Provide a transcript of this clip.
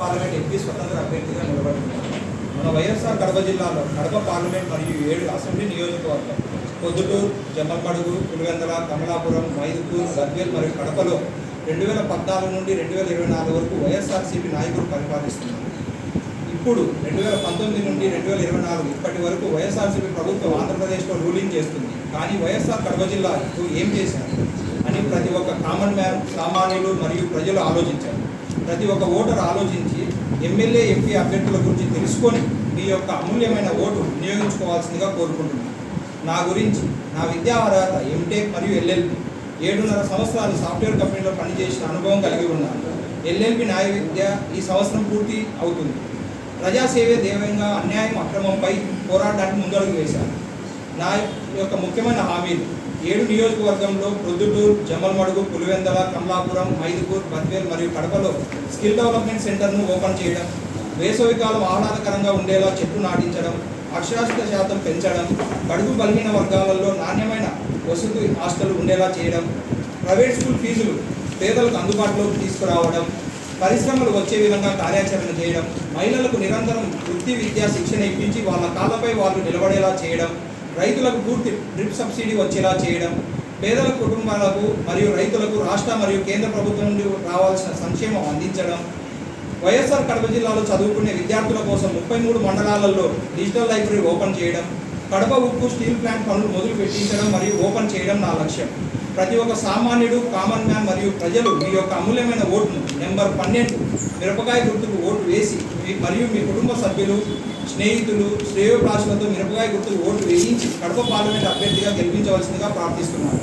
Parliament MP స్వతంత్ర అభ్యర్థిగా నిలబడుతున్నారు మన వైఎస్ఆర్ కడప జిల్లాలో కడప పార్లమెంట్ మరియు ఏడు అసెంబ్లీ నియోజకవర్గం పొద్దుటూరు జమ్మలమడుగు పులివెందల కమలాపురం మైదుపూర్ గద్వేల్ మరియు కడపలో రెండు వేల పద్నాలుగు నుండి రెండు వేల ఇరవై నాలుగు వరకు వైఎస్ఆర్సీపీ నాయకులు పరిపాలిస్తున్నారు. ఇప్పుడు రెండు వేల పంతొమ్మిది నుండి రెండు వేల ఇరవై నాలుగు ఇప్పటి వరకు వైఎస్ఆర్సీపీ ప్రభుత్వం ఆంధ్రప్రదేశ్లో రూలింగ్ చేస్తుంది. కానీ వైఎస్ఆర్ కడప జిల్లా ఇప్పుడు ఏం చేశారు అని ప్రతి ఒక్క కామన్ మ్యాన్ సామాన్యులు మరియు ప్రజలు ఆలోచించారు. ప్రతి ఒక్క ఓటర్ ఆలోచించి ఎమ్మెల్యే ఎంపీ అభ్యర్థుల గురించి తెలుసుకొని మీ యొక్క అమూల్యమైన ఓటు వినియోగించుకోవాల్సిందిగా కోరుకుంటున్నాను. నా గురించి నా విద్యా అర్హత ఎంటెక్ మరియు ఎల్ఎల్పి ఏడున్నర సంవత్సరాలు సాఫ్ట్వేర్ కంపెనీలో పనిచేసిన అనుభవం కలిగి ఉన్నాను. ఎల్ఎల్పి న్యాయ విద్య ఈ సంవత్సరం పూర్తి అవుతుంది. ప్రజాసేవే దేవంగా అన్యాయం అక్రమంపై పోరాటానికి ముందడుగు వేశారు. నా యొక్క ముఖ్యమైన హామీలు. ఏడు నియోజకవర్గంలో ప్రొద్దుటూరు జమ్మల్మడుగు పులివెందల కమలాపురం మైదుపూర్ బద్వేల్ మరియు కడపలో స్కిల్ డెవలప్మెంట్ సెంటర్ను ఓపెన్ చేయడం వేసవికాలం ఆహ్లాదకరంగా ఉండేలా చెట్లు నాటించడం అక్షరాస్యత శాతం పెంచడం కడుగు బలహీన వర్గాలలో నాణ్యమైన వసతి హాస్టల్ ఉండేలా చేయడం ప్రైవేట్ స్కూల్ ఫీజులు పేదలకు అందుబాటులోకి తీసుకురావడం పరిశ్రమలు వచ్చే విధంగా కార్యాచరణ చేయడం మహిళలకు నిరంతరం వృత్తి విద్యా శిక్షణ ఇప్పించి వాళ్ళ కాళ్ళపై వాళ్ళు నిలబడేలా చేయడం రైతులకు పూర్తి డ్రిప్ సబ్సిడీ వచ్చేలా చేయడం పేదల కుటుంబాలకు మరియు రైతులకు రాష్ట్ర మరియు కేంద్ర ప్రభుత్వం నుండి రావాల్సిన సంక్షేమం అందించడం వైఎస్ఆర్ కడప జిల్లాలో చదువుకునే విద్యార్థుల కోసం ముప్పై మూడు మండలాలలో డిజిటల్ లైబ్రరీ ఓపెన్ చేయడం కడప ఉప్పు స్టీల్ ప్లాంట్ పనులు మొదలు పెట్టించడం మరియు ఓపెన్ చేయడం నా లక్ష్యం. ప్రతి ఒక్క సామాన్యుడు కామన్ మ్యాన్ మరియు ప్రజలు మీ యొక్క అమూల్యమైన ఓటును నెంబర్ పన్నెండు మిరపకాయ గుర్తుకు ఓటు వేసి మరియు మీ కుటుంబ సభ్యులు స్నేహితులు శ్రేయోభిలాషులతో మిరపకాయ గుర్తు ఓటు వేయించి కడప పార్లమెంట్ అభ్యర్థిగా గెలిపించవలసిందిగా ప్రార్థిస్తున్నారు